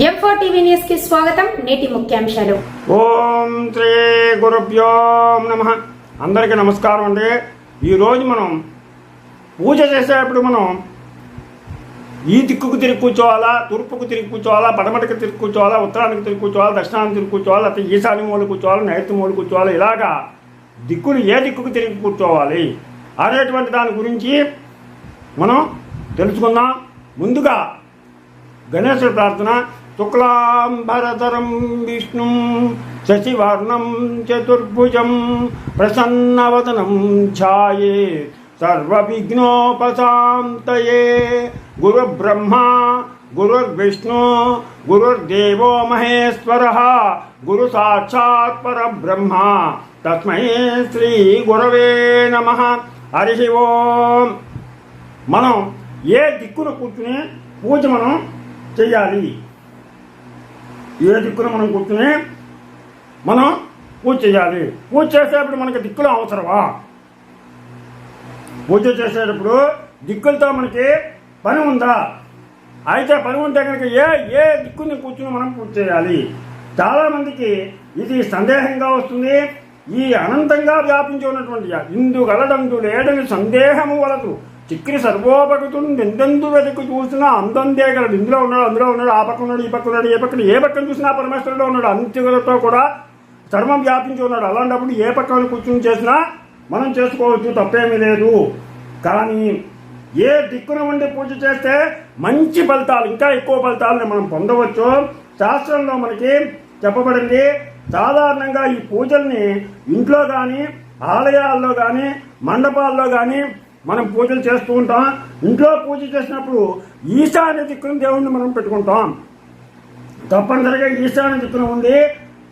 ఎంఫో కి స్వాగతం. నేటి ముఖ్యాంశాలు. ఓం శ్రీ గురుభ్యో నమ. అందరికీ నమస్కారం అండి. ఈరోజు మనం పూజ చేసేటప్పుడు మనం ఈ దిక్కుకు తిరిగి కూర్చోవాలా తూర్పుకు తిరిగి కూర్చోవాలా పడమటికి తిరిగి కూర్చోవాలా ఉత్తరానికి తిరిగి కూర్చోవాలా దక్షిణానికి తిరిగి కూర్చోవాలా లేకపోతే ఈశాన్య మూల కూర్చోవాలి నైరుతి మూల కూర్చోవాలి ఇలాగా దిక్కులు ఏ దిక్కుకు తిరిగి కూర్చోవాలి అనేటువంటి దాని గురించి మనం తెలుసుకుందాం. ముందుగా గణేశుడి ప్రార్థన శుక్లాంబరధరం విష్ణు శశివర్ణం చతుర్భుజం ప్రసన్నవదనం ఛాయే సర్వవిఘ్నోపశాంతయే. గురుబ్రహ్మ గురుర్విష్ణు గురుర్దేవో మహేశ్వర గురు సాక్షాత్ పరబ్రహ్మ. తస్మై శ్రీ గురవే నమ. హరి ఓం. మనం ఏ దిక్కున కూర్చుని పూజ మనం చేయాలి. ఏ దిక్కున మనం కూర్చుని మనం పూజ చేయాలి. పూజ చేసేటప్పుడు మనకి దిక్కులు అవసరమా? పూజ చేసేటప్పుడు దిక్కులతో మనకి పని ఉందా? అయితే పని ఉంటే కనుక ఏ ఏ దిక్కుని కూర్చుని మనం పూజ చేయాలి? చాలామందికి ఇది సందేహంగా వస్తుంది. ఈ అనంతంగా వ్యాపించి ఉన్నటువంటి ఇందు గలడందు లేడని సందేహము వలదు. చిక్కిరి సర్వోపగతుడు ఎందెందు వెతుకు చూసినా అందందే గలడు ఇందులో ఉన్నాడు అందులో ఉన్నాడు ఆ పక్క ఉన్నాడు ఈ పక్క ఉన్నాడు ఏ పక్కన ఏ పక్కన చూసినా పరమేశ్వరుడు ఉన్నాడు. అంత్యులతో కూడా చర్మం వ్యాపించి ఉన్నాడు. అలాంటప్పుడు ఏ పక్కన కూర్చుని చేసినా మనం చేసుకోవచ్చు తప్పేమీ లేదు. కానీ ఏ దిక్కున ఉండి పూజ చేస్తే మంచి ఫలితాలు ఇంకా ఎక్కువ ఫలితాలని మనం పొందవచ్చు. శాస్త్రంలో మనకి చెప్పబడింది సాధారణంగా ఈ పూజల్ని ఇంట్లో కానీ ఆలయాల్లో కానీ మండపాల్లో కానీ మనం పూజలు చేస్తూ ఉంటాం ఇంట్లో పూజ చేసినప్పుడు ఈశాన్య దిక్కున దేవుణ్ణి మనం పెట్టుకుంటాం. తప్పనిసరిగా ఈశాన్య దిక్కున ఉంది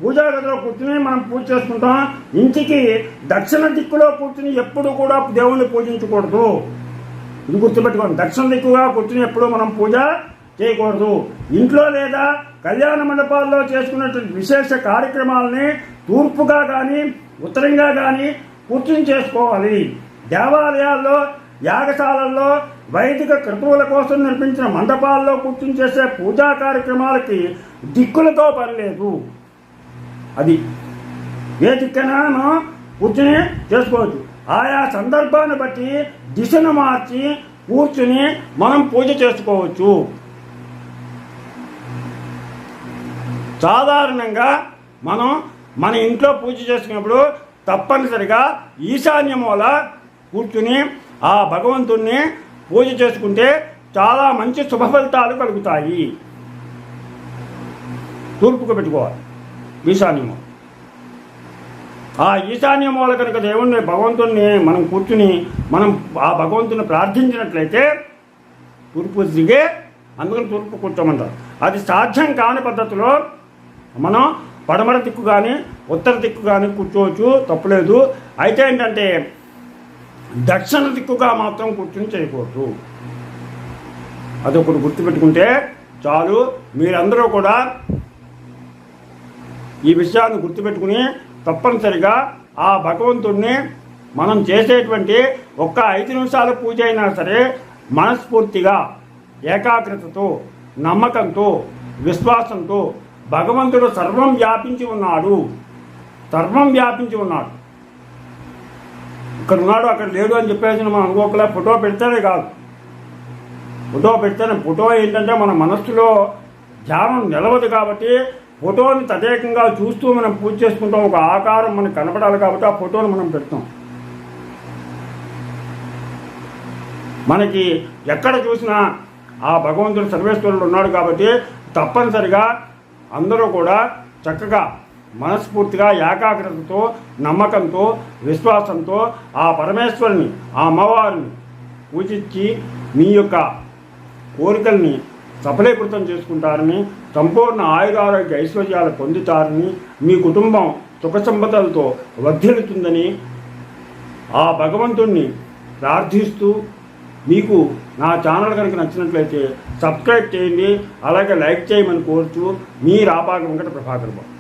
పూజా గదిలో కూర్చుని మనం పూజ చేసుకుంటాం. ఇంటికి దక్షిణ దిక్కులో కూర్చుని ఎప్పుడు కూడా దేవుణ్ణి పూజించకూడదు. ఇది గుర్తుపెట్టుకోండి. దక్షిణ దిక్కుగా కూర్చుని ఎప్పుడు మనం పూజ చేయకూడదు. ఇంట్లో లేదా కళ్యాణ మండపాల్లో చేసుకున్నటువంటి విశేష కార్యక్రమాలని తూర్పుగా కానీ ఉత్తరంగా కానీ కూర్చుని చేసుకోవాలి. దేవాలయాల్లో యాగశాలల్లో వైదిక క్రతువుల కోసం నిర్మించిన మండపాల్లో కూర్చుని చేసే పూజా కార్యక్రమాలకి దిక్కులతో పని లేదు. అది ఏ దిక్కైనా మనం కూర్చుని చేసుకోవచ్చు. ఆయా సందర్భాన్ని బట్టి దిశను మార్చి కూర్చుని మనం పూజ చేసుకోవచ్చు. సాధారణంగా మనం మన ఇంట్లో పూజ చేసుకున్నప్పుడు తప్పనిసరిగా ఈశాన్య మూల కూర్చుని ఆ భగవంతుణ్ణి పూజ చేసుకుంటే చాలా మంచి శుభ ఫలితాలు కలుగుతాయి. తూర్పుకు పెట్టుకోవాలి. ఈశాన్యము. ఆ ఈశాన్య మూల కనుక దేవుణ్ణి భగవంతుణ్ణి మనం కూర్చుని మనం ఆ భగవంతుని ప్రార్థించినట్లయితే తూర్పు దిగే అందుకని తూర్పు కూర్చోమంటారు. అది సాధ్యం కాని పద్ధతిలో మనం పడమర దిక్కు కానీ ఉత్తర దిక్కు కానీ కూర్చోవచ్చు తప్పులేదు. అయితే ఏంటంటే దక్షిణ దిక్కుగా మాత్రం కూర్చుని చేయకూడదు. అదొకటి గుర్తుపెట్టుకుంటే చాలు. మీరందరూ కూడా ఈ విషయాన్ని గుర్తుపెట్టుకుని తప్పనిసరిగా ఆ భగవంతుడిని మనం చేసేటువంటి ఒక్క ఐదు నిమిషాల పూజ అయినా సరే మనస్ఫూర్తిగా ఏకాగ్రతతో నమ్మకంతో విశ్వాసంతో భగవంతుడు సర్వం వ్యాపించి ఉన్నాడు. సర్వం వ్యాపించి ఉన్నాడు. ఇక్కడ ఉన్నాడు అక్కడ లేడు అని చెప్పేసి మనం అనుకోకలే ఫోటో పెడితేనే కాదు. ఫోటో పెడితేనే ఫోటో ఏంటంటే మన మనస్సులో ధ్యానం నిలవదు కాబట్టి ఫోటోని తదేకంగా చూస్తూ మనం పూజ చేసుకుంటాం. ఒక ఆకారం మనకు కనపడాలి కాబట్టి ఆ ఫోటోని మనం పెడతాం. మనకి ఎక్కడ చూసినా ఆ భగవంతుడు సర్వేశ్వరుడు ఉన్నాడు కాబట్టి తప్పనిసరిగా అందరూ కూడా చక్కగా మనస్ఫూర్తిగా ఏకాగ్రతతో నమ్మకంతో విశ్వాసంతో ఆ పరమేశ్వరుని ఆ అమ్మవారిని పూజించి మీ యొక్క కోరికల్ని సఫలీకృతం చేసుకుంటారని సంపూర్ణ ఆయురారోగ్య ఐశ్వర్యాలు పొందుతారని మీ కుటుంబం సుఖ సంపదలతో వర్ధిల్లుతుందని ఆ భగవంతుణ్ణి ప్రార్థిస్తూ మీకు నా ఛానల్ కనుక నచ్చినట్లయితే సబ్స్క్రైబ్ చేయండి అలాగే లైక్ చేయమని కోరుతూ మీ రాపాక వెంకట ప్రభాకర్ బాబు.